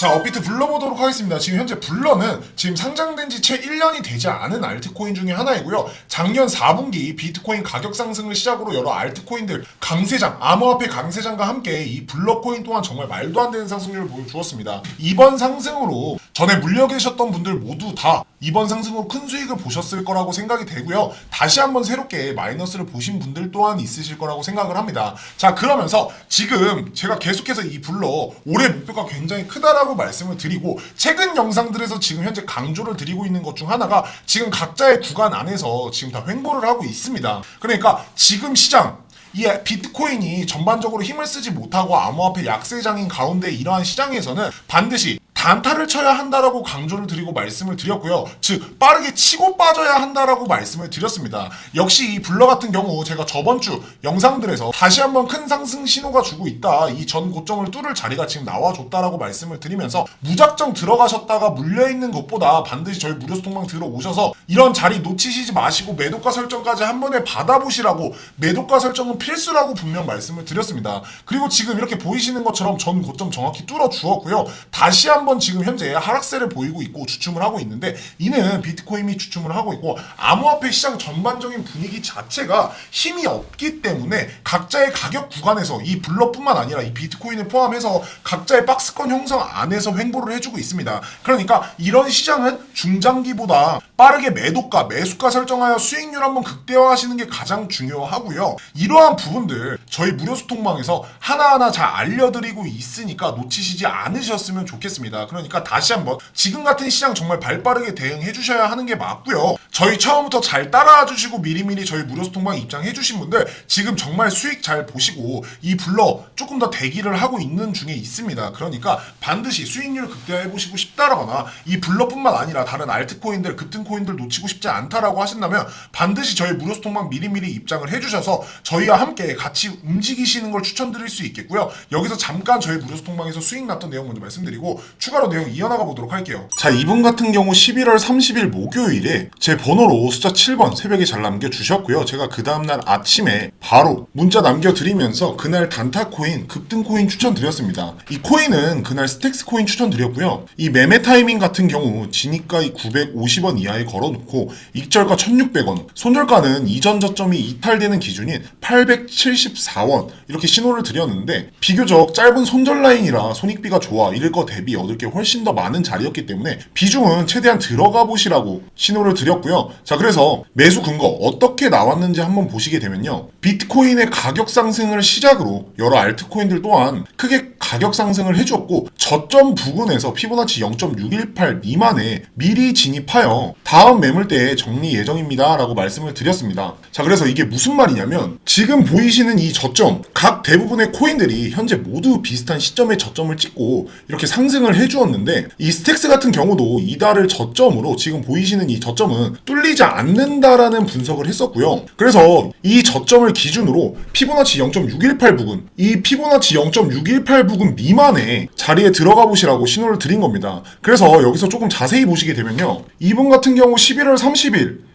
자, 업비트 불러보도록 하겠습니다. 지금 현재 불러는 지금 상장된 지 채 1년이 되지 않은 알트코인 중에 하나이고요. 작년 4분기 비트코인 가격 상승을 시작으로 여러 알트코인들 강세장, 암호화폐 강세장과 함께 이 블러코인 또한 정말 말도 안 되는 상승률을 보여주었습니다. 이번 상승으로 전에 물려 계셨던 분들 모두 다 이번 상승으로 큰 수익을 보셨을 거라고 생각이 되고요. 다시 한번 새롭게 마이너스를 보신 분들 또한 있으실 거라고 생각을 합니다. 자, 그러면서 지금 제가 계속해서 이 불러 올해 목표가 굉장히 크다라고 말씀을 드리고 최근 영상들에서 지금 현재 강조를 드리고 있는 것 중 하나가 지금 각자의 구간 안에서 지금 다 횡보를 하고 있습니다. 그러니까 지금 시장 이 비트코인이 전반적으로 힘을 쓰지 못하고 암호화폐 약세장인 가운데 이러한 시장에서는 반드시 단타를 쳐야 한다라고 강조를 드리고 말씀을 드렸고요. 즉 빠르게 치고 빠져야 한다라고 말씀을 드렸습니다. 역시 이 블러 같은 경우 제가 저번 주 영상들에서 다시 한번 큰 상승 신호가 주고 있다. 이 전 고점을 뚫을 자리가 지금 나와줬다라고 말씀을 드리면서 무작정 들어가셨다가 물려 있는 것보다 반드시 저희 무료 소통방 들어오셔서 이런 자리 놓치시지 마시고 매도가 설정까지 한 번에 받아보시라고 매도가 설정은 필수라고 분명 말씀을 드렸습니다. 그리고 지금 이렇게 보이시는 것처럼 전 고점 정확히 뚫어 주었고요. 다시 한번 지금 현재 하락세를 보이고 있고 주춤을 하고 있는데 이는 비트코인이 주춤을 하고 있고 암호화폐 시장 전반적인 분위기 자체가 힘이 없기 때문에 각자의 가격 구간에서 이 블러뿐만 아니라 이 비트코인을 포함해서 각자의 박스권 형성 안에서 횡보를 해주고 있습니다. 그러니까 이런 시장은 중장기보다 빠르게 매도가, 매수가 설정하여 수익률 한번 극대화하시는 게 가장 중요하고요. 이러한 부분들 저희 무료 소통방에서 하나하나 잘 알려드리고 있으니까 놓치시지 않으셨으면 좋겠습니다. 그러니까 다시 한번 지금 같은 시장 정말 발빠르게 대응해 주셔야 하는 게 맞고요. 저희 처음부터 잘 따라와 주시고 미리미리 저희 무료 소통방 입장해 주신 분들 지금 정말 수익 잘 보시고 이 불러 조금 더 대기를 하고 있는 중에 있습니다. 그러니까 반드시 수익률 극대화해 보시고 싶다라거나 이 불러뿐만 아니라 다른 알트코인들 급등코인들 놓치고 싶지 않다라고 하신다면 반드시 저희 무료 소통방 미리미리 입장을 해주셔서 저희와 함께 같이 움직이시는 걸 추천드릴 수 있겠고요. 여기서 잠깐 저희 무료 소통방에서 수익 났던 내용 먼저 말씀드리고 추가 로 내용 이어나가 보도록 할게요. 자 이분 같은 경우 11월 30일 목요일에 제 번호로 숫자 7번 새벽에 잘 남겨주셨고요. 제가 그 다음날 아침에 바로 문자 남겨드리면서 그날 단타 코인 급등 코인 추천드렸습니다. 이 코인은 그날 스택스 코인 추천드렸고요. 이 매매 타이밍 같은 경우 진입가 950원 이하에 걸어놓고 익절가 1600원 손절가는 이전 저점이 이탈되는 기준인 874원 이렇게 신호를 드렸는데 비교적 짧은 손절 라인이라 손익비가 좋아 이럴 거 대비 얻을 게 훨씬 더 많은 자리였기 때문에 비중은 최대한 들어가 보시라고 신호를 드렸고요. 자 그래서 매수 근거 어떻게 나왔는지 한번 보시게 되면요. 비트코인의 가격 상승을 시작으로 여러 알트코인들 또한 크게 가격 상승을 해주었고 저점 부근에서 피보나치 0.618 미만에 미리 진입하여 다음 매물대에 정리 예정입니다 라고 말씀을 드렸습니다 자 그래서 이게 무슨 말이냐면 지금 보이시는 이 저점 각 대부분의 코인들이 현재 모두 비슷한 시점에 저점을 찍고 이렇게 상승을 해주었는데 이 스택스 같은 경우도 이달을 저점으로 지금 보이시는 이 저점은 뚫리지 않는다라는 분석을 했었고요 그래서 이 저점을 기준으로 피보나치 0.618 부근 이 피보나치 0.618 부근 미만의 자리에 들어가 보시라고 신호를 드린 겁니다. 그래서 여기서 조금 자세히 보시게 되면요. 이분 같은 경우 11월 30일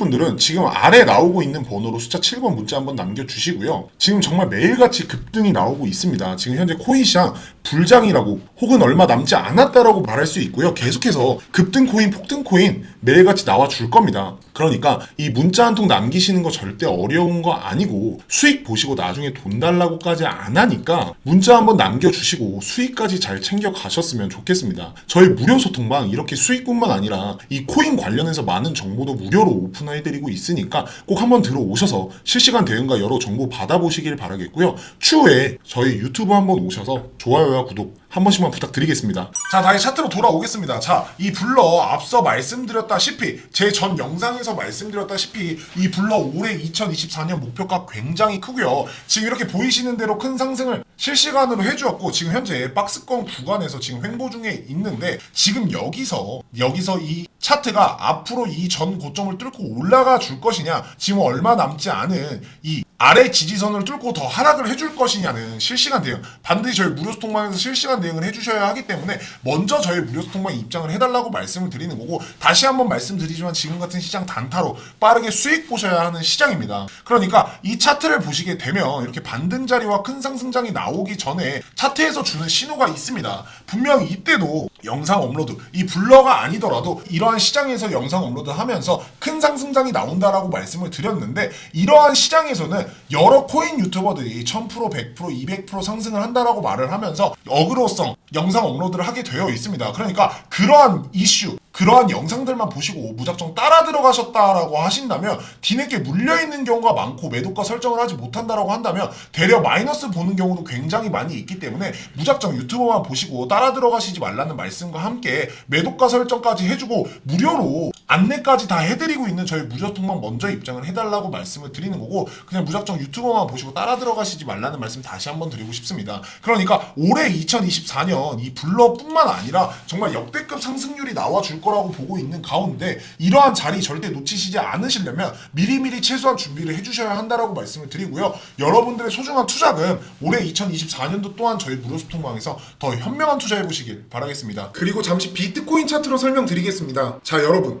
분들은 지금 아래 나오고 있는 번호로 숫자 7번 문자 한번 남겨주시고요. 지금 정말 매일같이 급등이 나오고 있습니다. 지금 현재 코인 시장 불장이라고 혹은 얼마 남지 않았다라고 말할 수수 있고요. 계속해서 급등 코인, 폭등 코인 매일같이 나와 줄 겁니다. 그러니까 이 문자 한 통 남기시는 거 절대 어려운 거 아니고 수익 보시고 나중에 돈 달라고까지 안 하니까 문자 한번 남겨주시고 수익까지 잘 챙겨 가셨으면 좋겠습니다. 저희 무료 소통방 이렇게 수익뿐만 아니라 이 코인 관련해서 많은 정보도 무료로 오픈 해드리고 있으니까 꼭 한번 들어오셔서 실시간 대응과 여러 정보 받아보시길 바라겠고요. 추후에 저희 유튜브 한번 오셔서 좋아요와 구독 한 번씩만 부탁드리겠습니다. 자, 다시 차트로 돌아오겠습니다. 자, 이 블러 앞서 말씀드렸다시피 제 전 영상에서 말씀드렸다시피 이 블러 올해 2024년 목표가 굉장히 크고요. 지금 이렇게 보이시는 대로 큰 상승을 실시간으로 해주었고 지금 현재 박스권 구간에서 지금 횡보 중에 있는데 지금 여기서 여기서 이 차트가 앞으로 이 전 고점을 뚫고 올라가 줄 것이냐 지금 얼마 남지 않은 이 아래 지지선을 뚫고 더 하락을 해줄 것이냐는 실시간 대응 반드시 저희 무료 소통방에서 실시간 대응을 해주셔야 하기 때문에 먼저 저희 무료 소통방 입장을 해달라고 말씀을 드리는 거고 다시 한번 말씀드리지만 지금 같은 시장 단타로 빠르게 수익 보셔야 하는 시장입니다. 그러니까 이 차트를 보시게 되면 이렇게 반등 자리와 큰 상승장이 나오기 전에 차트에서 주는 신호가 있습니다. 분명히 이때도 영상 업로드 이 블러가 아니더라도 이러한 시장에서 영상 업로드 하면서 큰 상승장이 나온다라고 말씀을 드렸는데 이러한 시장에서는 여러 코인 유튜버들이 1000% 100% 200% 상승을 한다라고 말을 하면서 어그로 성 영상 업로드를 하게 되어 있습니다. 그러니까 그러한 이슈 그러한 영상들만 보시고 무작정 따라 들어가셨다라고 하신다면 뒤늦게 물려있는 경우가 많고 매도가 설정을 하지 못한다라고 한다면 되려 마이너스 보는 경우도 굉장히 많이 있기 때문에 무작정 유튜버만 보시고 따라 들어가시지 말라는 말씀과 함께 매도가 설정까지 해주고 무료로 안내까지 다 해드리고 있는 저희 무료통만 먼저 입장을 해달라고 말씀을 드리는 거고 그냥 무작정 유튜버만 보시고 따라 들어가시지 말라는 말씀 다시 한번 드리고 싶습니다. 그러니까 올해 2024년 이 블러뿐만 아니라 정말 역대급 상승률이 나와줄 거라고 보고 있는 가운데 이러한 자리 절대 놓치시지 않으시려면 미리미리 최소한 준비를 해주셔야 한다라고 말씀을 드리고요. 여러분들의 소중한 투자금 올해 2024년도 또한 저희 무료소통방에서 더 현명한 투자해 보시길 바라겠습니다. 그리고 잠시 비트코인 차트로 설명드리겠습니다. 자 여러분